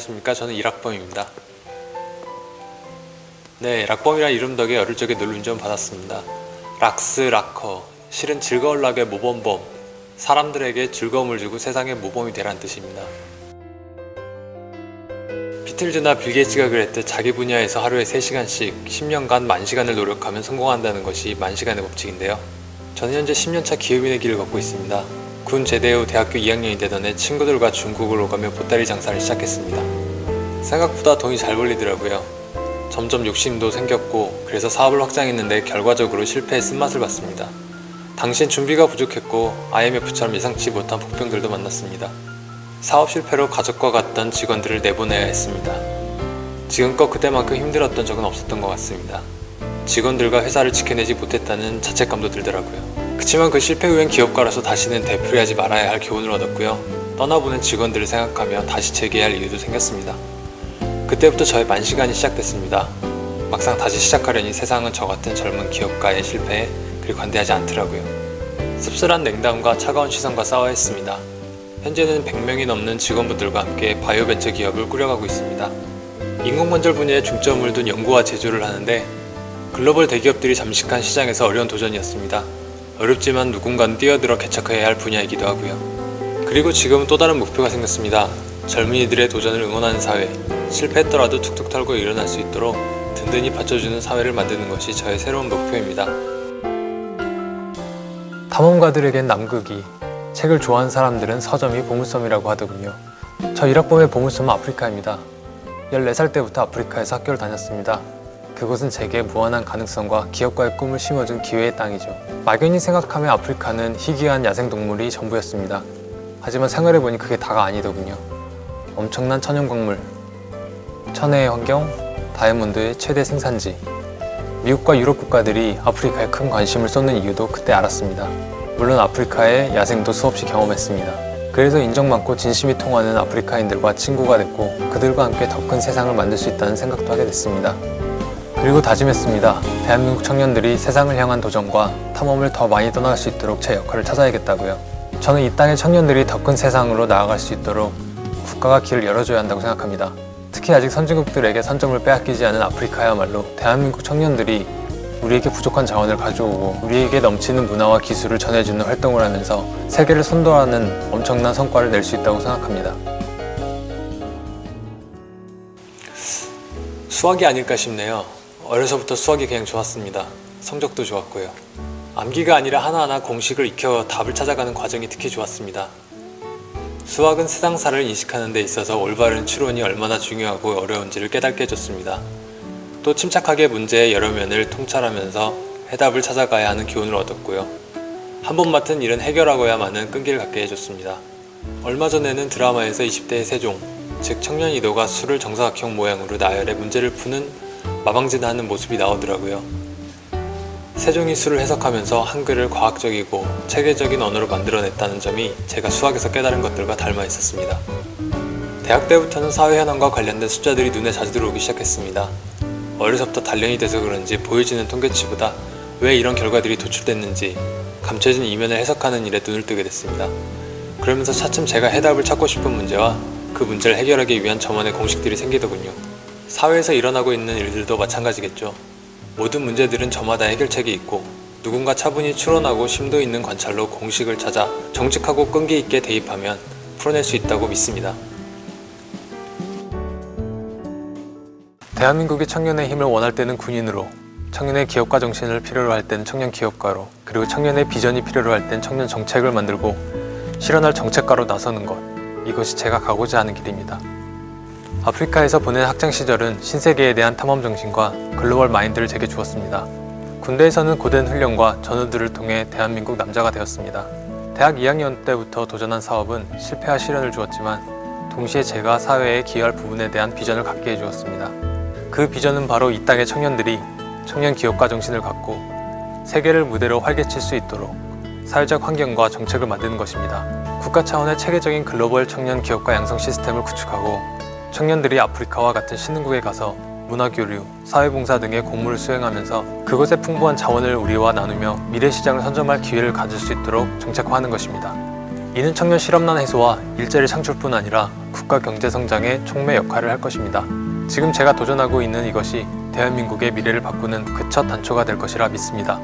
안녕하십니까? 저는 이락범입니다. 네 락범이란 이름 덕에 어릴 적에 늘 운전 받았습니다. 락스 락커 실은 즐거울 락의 모범범 사람들에게 즐거움을 주고 세상의 모범이 되란 뜻입니다. 비틀즈나 빌 게이츠가 그랬듯 자기 분야에서 하루에 3시간씩 10년간 만시간을 노력하면 성공한다는 것이 만시간의 법칙인데요. 저는 현재 10년차 기업인의 길을 걷고 있습니다 군 제대 후 대학교 2학년이 되던 해 친구들과 중국을 오가며 보따리 장사를 시작했습니다. 생각보다 돈이 잘 벌리더라고요. 점점 욕심도 생겼고 그래서 사업을 확장했는데 결과적으로 실패의 쓴맛을 봤습니다. 당시엔 준비가 부족했고 IMF처럼 예상치 못한 폭병들도 만났습니다. 사업 실패로 가족과 갔던 직원들을 내보내야 했습니다. 지금껏 그때만큼 힘들었던 적은 없었던 것 같습니다. 직원들과 회사를 지켜내지 못했다는 자책감도 들더라고요. 그치만 그 실패 후엔 기업가로서 다시는 되풀이하지 말아야 할 교훈을 얻었고요. 떠나보낸 직원들을 생각하며 다시 재개할 이유도 생겼습니다. 그때부터 저의 만 시간이 시작됐습니다. 막상 다시 시작하려니 세상은 저 같은 젊은 기업가의 실패에 그리 관대하지 않더라고요. 씁쓸한 냉담과 차가운 시선과 싸워야 했습니다. 현재는 100명이 넘는 직원분들과 함께 바이오 벤처 기업을 꾸려가고 있습니다. 인공관절 분야에 중점을 둔 연구와 제조를 하는데 글로벌 대기업들이 잠식한 시장에서 어려운 도전이었습니다. 어렵지만 누군가는 뛰어들어 개척해야 할 분야이기도 하고요. 그리고 지금은 또 다른 목표가 생겼습니다. 젊은이들의 도전을 응원하는 사회, 실패했더라도 툭툭 털고 일어날 수 있도록 든든히 받쳐주는 사회를 만드는 것이 저의 새로운 목표입니다. 탐험가들에겐 남극이, 책을 좋아하는 사람들은 서점이 보물섬이라고 하더군요. 저 1학번의 보물섬은 아프리카입니다. 14살 때부터 아프리카에서 학교를 다녔습니다. 그곳은 제게 무한한 가능성과 기업가의 꿈을 심어준 기회의 땅이죠. 막연히 생각하면 아프리카는 희귀한 야생동물이 전부였습니다. 하지만 생활해보니 그게 다가 아니더군요. 엄청난 천연광물, 천혜의 환경, 다이아몬드의 최대 생산지. 미국과 유럽 국가들이 아프리카에 큰 관심을 쏟는 이유도 그때 알았습니다. 물론 아프리카의 야생도 수없이 경험했습니다. 그래서 인정받고 진심이 통하는 아프리카인들과 친구가 됐고 그들과 함께 더 큰 세상을 만들 수 있다는 생각도 하게 됐습니다. 그리고 다짐했습니다. 대한민국 청년들이 세상을 향한 도전과 탐험을 더 많이 떠나갈 수 있도록 제 역할을 찾아야겠다고요. 저는 이 땅의 청년들이 더 큰 세상으로 나아갈 수 있도록 국가가 길을 열어줘야 한다고 생각합니다. 특히 아직 선진국들에게 선점을 빼앗기지 않은 아프리카야말로 대한민국 청년들이 우리에게 부족한 자원을 가져오고 우리에게 넘치는 문화와 기술을 전해주는 활동을 하면서 세계를 선도하는 엄청난 성과를 낼 수 있다고 생각합니다. 수학이 아닐까 싶네요. 어려서부터 수학이 그냥 좋았습니다. 성적도 좋았고요. 암기가 아니라 하나하나 공식을 익혀 답을 찾아가는 과정이 특히 좋았습니다. 수학은 세상사를 인식하는 데 있어서 올바른 추론이 얼마나 중요하고 어려운지를 깨닫게 해줬습니다. 또 침착하게 문제의 여러 면을 통찰하면서 해답을 찾아가야 하는 교훈을 얻었고요. 한 번 맡은 일은 해결하고야만은 끈기를 갖게 해줬습니다. 얼마 전에는 드라마에서 20대의 세종, 즉 청년 이도가 술을 정사각형 모양으로 나열해 문제를 푸는 마방진 하는 모습이 나오더라고요. 세종이 술을 해석하면서 한글을 과학적이고 체계적인 언어로 만들어냈다는 점이 제가 수학에서 깨달은 것들과 닮아 있었습니다. 대학 때부터는 사회 현황과 관련된 숫자들이 눈에 자주 들어오기 시작했습니다. 어려서부터 단련이 돼서 그런지 보여지는 통계치보다 왜 이런 결과들이 도출됐는지 감춰진 이면을 해석하는 일에 눈을 뜨게 됐습니다. 그러면서 차츰 제가 해답을 찾고 싶은 문제와 그 문제를 해결하기 위한 저만의 공식들이 생기더군요. 사회에서 일어나고 있는 일들도 마찬가지겠죠. 모든 문제들은 저마다 해결책이 있고 누군가 차분히 추론하고 심도 있는 관찰로 공식을 찾아 정직하고 끈기 있게 대입하면 풀어낼 수 있다고 믿습니다. 대한민국의 청년의 힘을 원할 때는 군인으로, 청년의 기업가 정신을 필요로 할 때는 청년 기업가로, 그리고 청년의 비전이 필요로 할 땐 청년 정책을 만들고 실현할 정책가로 나서는 것. 이것이 제가 가고자 하는 길입니다. 아프리카에서 보낸 학창 시절은 신세계에 대한 탐험 정신과 글로벌 마인드를 제게 주었습니다. 군대에서는 고된 훈련과 전우들을 통해 대한민국 남자가 되었습니다. 대학 2학년 때부터 도전한 사업은 실패와 시련을 주었지만 동시에 제가 사회에 기여할 부분에 대한 비전을 갖게 해주었습니다. 그 비전은 바로 이 땅의 청년들이 청년 기업가 정신을 갖고 세계를 무대로 활개칠 수 있도록 사회적 환경과 정책을 만드는 것입니다. 국가 차원의 체계적인 글로벌 청년 기업가 양성 시스템을 구축하고 청년들이 아프리카와 같은 신흥국에 가서 문화교류, 사회봉사 등의 공무를 수행하면서 그곳의 풍부한 자원을 우리와 나누며 미래 시장을 선점할 기회를 가질 수 있도록 정책화하는 것입니다. 이는 청년 실업난 해소와 일자리 창출뿐 아니라 국가 경제 성장에 촉매 역할을 할 것입니다. 지금 제가 도전하고 있는 이것이 대한민국의 미래를 바꾸는 그 첫 단초가 될 것이라 믿습니다.